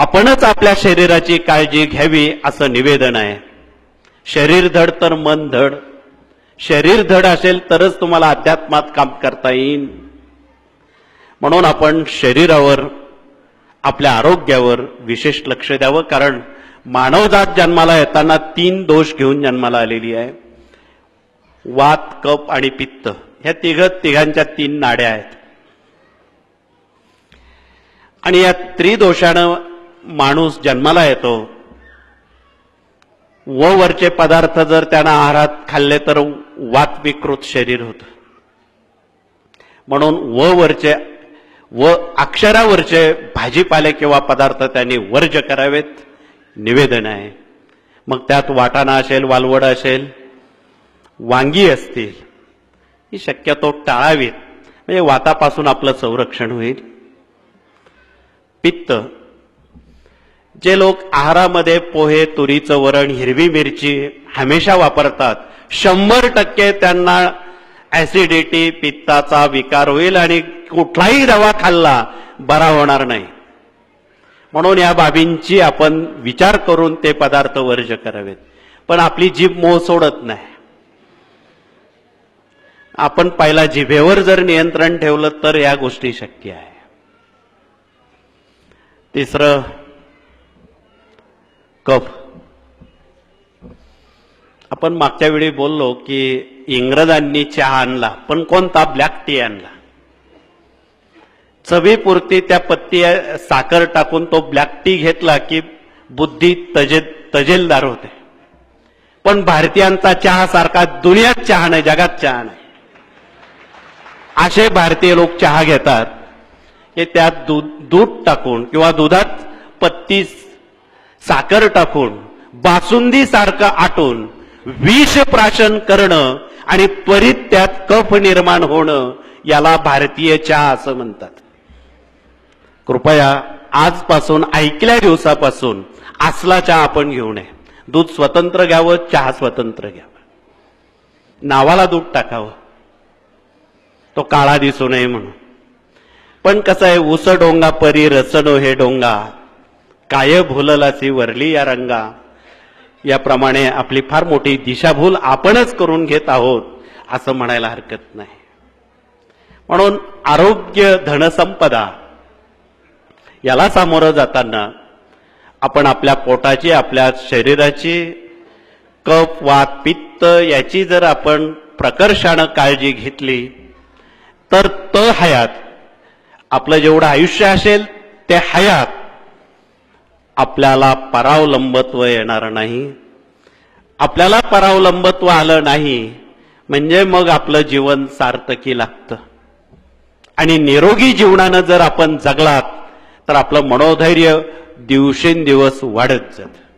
आपणच आपल्या शरीराची काळजी घ्यावी असं निवेदन आहे. शरीर धड तर मन धड. शरीर धड असेल तरच तुम्हाला अध्यात्मात काम करता येईल म्हणून आपण शरीरावर आपल्या आरोग्यावर विशेष लक्ष द्यावं कारण मानवजात जन्माला येताना तीन दोष घेऊन जन्माला आलेली आहे. वात कप आणि पित्त. ह्या तिघ तिघांच्या तीन नाड्या आहेत. आणि या त्रिदोषानं माणूस जन्माला येतो. व वरचे पदार्थ जर त्यानं आहारात खाल्ले तर वात विकृत शरीर होत. म्हणून व वरचे व अक्षरावरचे भाजीपाले किंवा पदार्थ त्यांनी वर्ज करावेत निवेदन आहे. मग त्यात वाटाणा असेल वालवड असेल वांगी असतील ही शक्यतो टाळावीत. म्हणजे वातापासून आपलं संरक्षण होईल. पित्त जे लोक आहारामध्ये पोहे तुरीचं वरण हिरवी मिरची हमेशा वापरतात शंभर टक्के त्यांना ऍसिडिटी पित्ताचा विकार होईल आणि कुठलाही दवा खाल्ला बरा होणार नाही. म्हणून या बाबींची आपण विचार करून ते पदार्थ वर्ज करावेत. पण आपली जीभ मोह सोडत नाही. आपण पहिला जिभेवर जर नियंत्रण ठेवलं तर या गोष्टी शक्य आहे. तिसरं कफ. आपण मागच्या वेळी बोललो की इंग्रजांनी चहा आणला पण कोणता? ब्लॅक टी आणला. चवीपुरती त्या पत्ती साखर टाकून तो ब्लॅक टी घेतला की बुद्धी तजे तजेलदार होते. पण भारतीयांचा चहा सारखा दुनियात चहा नाही जगात चहा नाही. असे भारतीय लोक चहा घेतात की त्यात दूध दूध टाकून किंवा दुधात पत्ती साखर टाकून बासुंदी सारखं आटून विष प्राशन करणं आणि त्वरित त्यात कफ निर्माण होणं याला भारतीय चहा असं म्हणतात. कृपया आजपासून ऐकल्या दिवसापासून असला चहा आपण घेऊ नये. दूध स्वतंत्र घ्यावं चहा स्वतंत्र घ्यावं. नावाला दूध टाकावं. तो काळा दिसू नये म्हणून. पण कसं आहे उस डोंगा परी रचनो हे डोंगा. काय भुललासी वरली या रंगा? याप्रमाणे आपली फार मोठी दिशाभूल आपणच करून घेत आहोत असं म्हणायला हरकत नाही. म्हणून आरोग्य धनसंपदा याला सामोरं जाताना आपण आपल्या पोटाची आपल्या शरीराची कफ वात पित्त याची जर आपण प्रकर्षानं काळजी घेतली तर त हयात आपलं जेवढं आयुष्य असेल ते हयात आपल्याला परावलंबत्व येणार नाही. आपल्याला परावलंबत्व आलं नाही म्हणजे मग आपलं जीवन सार्थकी लागतं. आणि निरोगी जीवनानं जर आपण जगलात तर आपलं मनोधैर्य दिवसेंदिवस वाढत जातं.